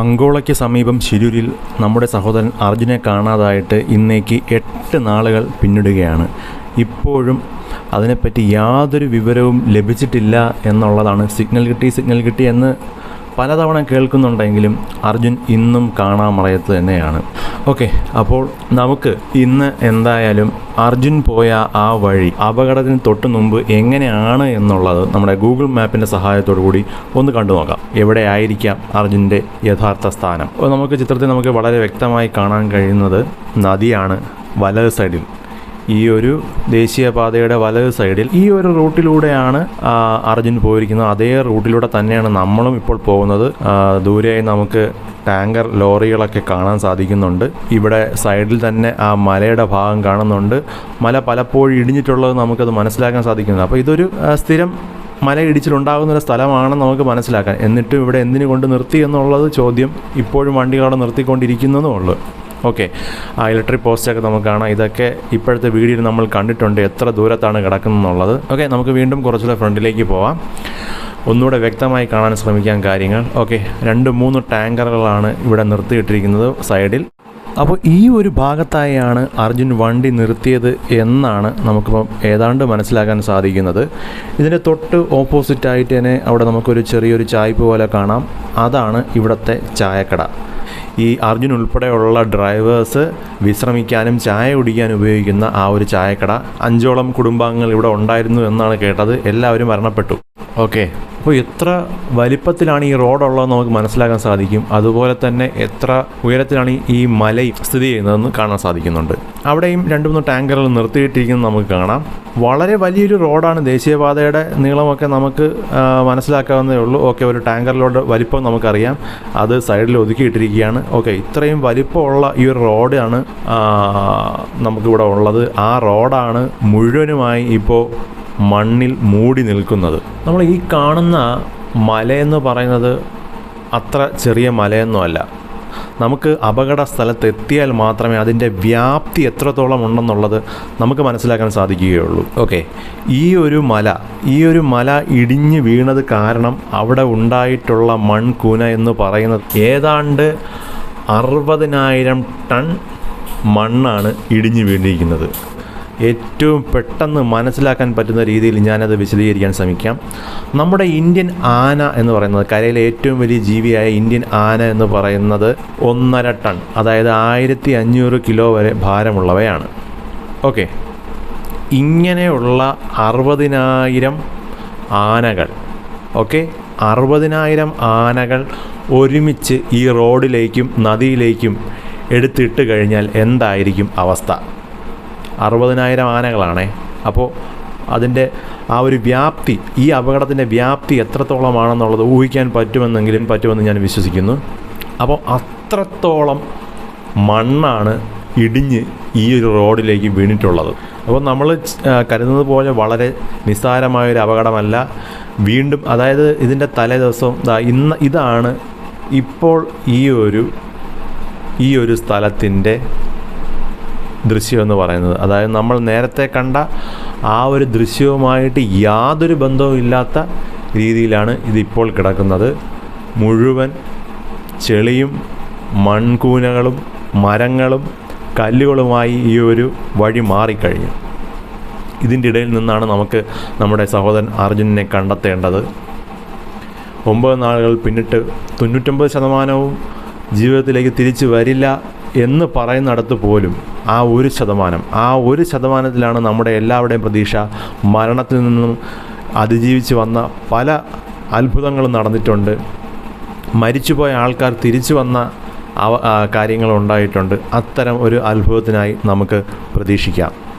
അങ്കോളയ്ക്ക് സമീപം ശിരൂരിൽ നമ്മുടെ സഹോദരൻ അർജുനെ കാണാതായിട്ട് ഇന്നേക്ക് എട്ട് നാളുകൾ പിന്നിടുകയാണ്. ഇപ്പോഴും അതിനെപ്പറ്റി യാതൊരു വിവരവും ലഭിച്ചിട്ടില്ല എന്നുള്ളതാണ് സിഗ്നൽ കിട്ടി സിഗ്നൽ കിട്ടി എന്ന് പലതവണ കേൾക്കുന്നുണ്ടെങ്കിലും അർജുൻ ഇന്നും കാണാമറയത്ത് തന്നെയാണ്. ഓക്കെ അപ്പോൾ നമുക്ക് ഇന്ന് എന്തായാലും അർജുൻ പോയ ആ വഴി അപകടത്തിന് തൊട്ട് മുമ്പ് എങ്ങനെയാണ് എന്നുള്ളത് നമ്മുടെ ഗൂഗിൾ മാപ്പിന്റെ സഹായത്തോടു കൂടി ഒന്ന് കണ്ടു നോക്കാം. എവിടെ ആയിരിക്കാം അർജുന്റെ യഥാർത്ഥ സ്ഥാനം? നമുക്ക് ചിത്രത്തിൽ നമുക്ക് വളരെ വ്യക്തമായി കാണാൻ കഴിയുന്നത് നദിയാണ് വലത് സൈഡിൽ ഈ ഒരു ദേശീയപാതയുടെ വലത് സൈഡിൽ ഈ ഒരു റൂട്ടിലൂടെയാണ് അർജുൻ പോയിരിക്കുന്നത്. അതേ റൂട്ടിലൂടെ തന്നെയാണ് നമ്മളും ഇപ്പോൾ പോകുന്നത്. ദൂരെയായി നമുക്ക് ടാങ്കർ ലോറികളൊക്കെ കാണാൻ സാധിക്കുന്നുണ്ട്. ഇവിടെ സൈഡിൽ തന്നെ ആ മലയുടെ ഭാഗം കാണുന്നുണ്ട്. മല പലപ്പോഴും ഇടിഞ്ഞിട്ടുള്ളത് നമുക്കത് മനസ്സിലാക്കാൻ സാധിക്കുന്നുണ്ട്. അപ്പോൾ ഇതൊരു സ്ഥിരം മല ഇടിച്ചിലുണ്ടാകുന്ന ഒരു സ്ഥലമാണെന്ന് നമുക്ക് മനസ്സിലാക്കാം. എന്നിട്ടും ഇവിടെ എന്തിനു കൊണ്ട് നിർത്തി എന്നുള്ളത് ചോദ്യം ഇപ്പോഴും വണ്ടികൾ അവിടെ നിർത്തിക്കൊണ്ടിരിക്കുന്നതും ഉള്ളൂ. ഓക്കെ. ആ ഇലക്ട്രിക് പോസ്റ്റൊക്കെ നമുക്ക് കാണാം. ഇതൊക്കെ ഇപ്പോഴത്തെ വീഡിയോയിൽ നമ്മൾ കണ്ടിട്ടുണ്ട് എത്ര ദൂരത്താണ് കിടക്കുന്നതെന്നുള്ളത് ഓക്കെ നമുക്ക് വീണ്ടും കുറച്ചുകൂടെ ഫ്രണ്ടിലേക്ക് പോവാം. ഒന്നുകൂടെ വ്യക്തമായി കാണാൻ ശ്രമിക്കാൻ കാര്യങ്ങൾ. ഓക്കെ രണ്ട് മൂന്ന് ടാങ്കറുകളാണ് ഇവിടെ നിർത്തിയിട്ടിരിക്കുന്നത് സൈഡിൽ. അപ്പോൾ ഈ ഒരു ഭാഗത്തായാണ് അർജുൻ വണ്ടി നിർത്തിയത് എന്നാണ് നമുക്കിപ്പം ഏതാണ്ട് മനസ്സിലാക്കാൻ സാധിക്കുന്നത്. ഇതിന്റെ തൊട്ട് ഓപ്പോസിറ്റായിട്ട് തന്നെ അവിടെ നമുക്കൊരു ചെറിയൊരു ചായ്പ് പോലെ കാണാം. അതാണ് ഇവിടുത്തെ ചായക്കട. ഈ അർജുൻ ഉൾപ്പെടെയുള്ള ഡ്രൈവേഴ്സ് വിശ്രമിക്കാനും ചായ കുടിക്കാനും ഉപയോഗിക്കുന്ന ആ ഒരു ചായക്കട അഞ്ചോളം കുടുംബാംഗങ്ങൾ ഇവിടെ ഉണ്ടായിരുന്നു എന്നാണ് കേട്ടത്. എല്ലാവരും മരണപ്പെട്ടു. ഓക്കെ അപ്പോൾ എത്ര വലിപ്പത്തിലാണ് ഈ റോഡുള്ളതെന്ന് നമുക്ക് മനസ്സിലാക്കാൻ സാധിക്കും. അതുപോലെ തന്നെ എത്ര ഉയരത്തിലാണ് ഈ മലയും സ്ഥിതി ചെയ്യുന്നതെന്ന് കാണാൻ സാധിക്കുന്നുണ്ട്. അവിടെയും രണ്ട് മൂന്ന് ടാങ്കറുകൾ നിർത്തിയിട്ടിരിക്കുന്നത് നമുക്ക് കാണാം. വളരെ വലിയൊരു റോഡാണ്. ദേശീയപാതയുടെ നീളമൊക്കെ നമുക്ക് മനസ്സിലാക്കാവുന്നതേ ഉള്ളൂ. ഓക്കെ ഒരു ടാങ്കറിലോട് വലിപ്പം നമുക്കറിയാം. അത് സൈഡിൽ ഒതുക്കിയിട്ടിരിക്കുകയാണ്. ഓക്കെ ഇത്രയും വലിപ്പമുള്ള ഈ ഒരു റോഡാണ് നമുക്കിവിടെ ഉള്ളത്. ആ റോഡാണ് മുഴുവനുമായി ഇപ്പോൾ മണ്ണിൽ മൂടി നിൽക്കുന്നത്. നമ്മൾ ഈ കാണുന്ന മലയെന്ന് പറയുന്നത് അത്ര ചെറിയ മലയൊന്നുമല്ല നമുക്ക് അപകട സ്ഥലത്തെത്തിയാൽ മാത്രമേ അതിന്റെ വ്യാപ്തി എത്രത്തോളം ഉണ്ടെന്നുള്ളത് നമുക്ക് മനസ്സിലാക്കാൻ സാധിക്കുകയുള്ളൂ. ഓക്കെ. ഈ ഒരു മല ഈ ഒരു മല ഇടിഞ്ഞു വീണത് കാരണം അവിടെ ഉണ്ടായിട്ടുള്ള മൺകൂന എന്ന് പറയുന്നത് ഏതാണ്ട് അറുപതിനായിരം ടൺ മണ്ണാണ് ഇടിഞ്ഞു വീണിരിക്കുന്നത്. ഏറ്റവും പെട്ടെന്ന് മനസ്സിലാക്കാൻ പറ്റുന്ന രീതിയിൽ ഞാനത് വിശദീകരിക്കാൻ ശ്രമിക്കാം. നമ്മുടെ ഇന്ത്യൻ ആന എന്ന് പറയുന്നത് കരയിലെ ഏറ്റവും വലിയ ജീവിയായ ഇന്ത്യൻ ആന എന്ന് പറയുന്നത് ഒന്നര ടൺ അതായത് ആയിരത്തി അഞ്ഞൂറ് കിലോ വരെ ഭാരമുള്ളവയാണ്. ഓക്കെ. ഇങ്ങനെയുള്ള അറുപതിനായിരം ആനകൾ ഓക്കെ അറുപതിനായിരം ആനകൾ ഒരുമിച്ച് ഈ റോഡിലേക്കും നദിയിലേക്കും എടുത്തിട്ട് കഴിഞ്ഞാൽ എന്തായിരിക്കും അവസ്ഥ? അറുപതിനായിരം ആനകളാണേ. അപ്പോൾ അതിന്റെ ആ ഒരു വ്യാപ്തി ഈ അപകടത്തിന്റെ വ്യാപ്തി എത്രത്തോളമാണെന്നുള്ളത് ഊഹിക്കാൻ പറ്റുമെന്നെങ്കിലും പറ്റുമെന്ന് ഞാൻ വിശ്വസിക്കുന്നു. അപ്പോൾ അത്രത്തോളം മണ്ണാണ് ഇടിഞ്ഞ് ഈ ഒരു റോഡിലേക്ക് വീണിട്ടുള്ളത്. അപ്പോൾ നമ്മൾ കരുതുന്നത് പോലെ വളരെ നിസ്സാരമായൊരു അപകടമല്ല. വീണ്ടും അതായത് ഇതിന്റെ തലേ ദിവസം ഇന്ന് ഇതാണ് ഇപ്പോൾ ഈ ഒരു ഈ ഒരു സ്ഥലത്തിന്റെ ദൃശ്യം എന്ന് പറയുന്നത്. അതായത് നമ്മൾ നേരത്തെ കണ്ട ആ ഒരു ദൃശ്യവുമായിട്ട് യാതൊരു ബന്ധവും ഇല്ലാത്ത രീതിയിലാണ് ഇതിപ്പോൾ കിടക്കുന്നത്. മുഴുവൻ ചെളിയും മൺകൂനകളും മരങ്ങളും കല്ലുകളുമായി ഈ ഒരു വഴി മാറിക്കഴിഞ്ഞു. ഇതിന്റെ ഇടയിൽ നിന്നാണ് നമുക്ക് നമ്മുടെ സഹോദരൻ അർജുനനെ കണ്ടെത്തേണ്ടത്. ഒമ്പത് നാളുകൾ പിന്നിട്ട് തൊണ്ണൂറ്റൊമ്പത് ശതമാനവും ജീവിതത്തിലേക്ക് തിരിച്ചു വരില്ല എന്ന് പറയുന്നിടത്ത് പോലും ആ ഒരു ശതമാനം ആ ഒരു ശതമാനത്തിലാണ് നമ്മുടെ എല്ലാവരുടെയും പ്രതീക്ഷ. മരണത്തിൽ നിന്നും അതിജീവിച്ച് വന്ന പല അത്ഭുതങ്ങളും നടന്നിട്ടുണ്ട്. മരിച്ചുപോയ ആൾക്കാർ തിരിച്ചു വന്ന കാര്യങ്ങൾ ഉണ്ടായിട്ടുണ്ട്. അത്തരം ഒരു അത്ഭുതത്തിനായി നമുക്ക് പ്രതീക്ഷിക്കാം.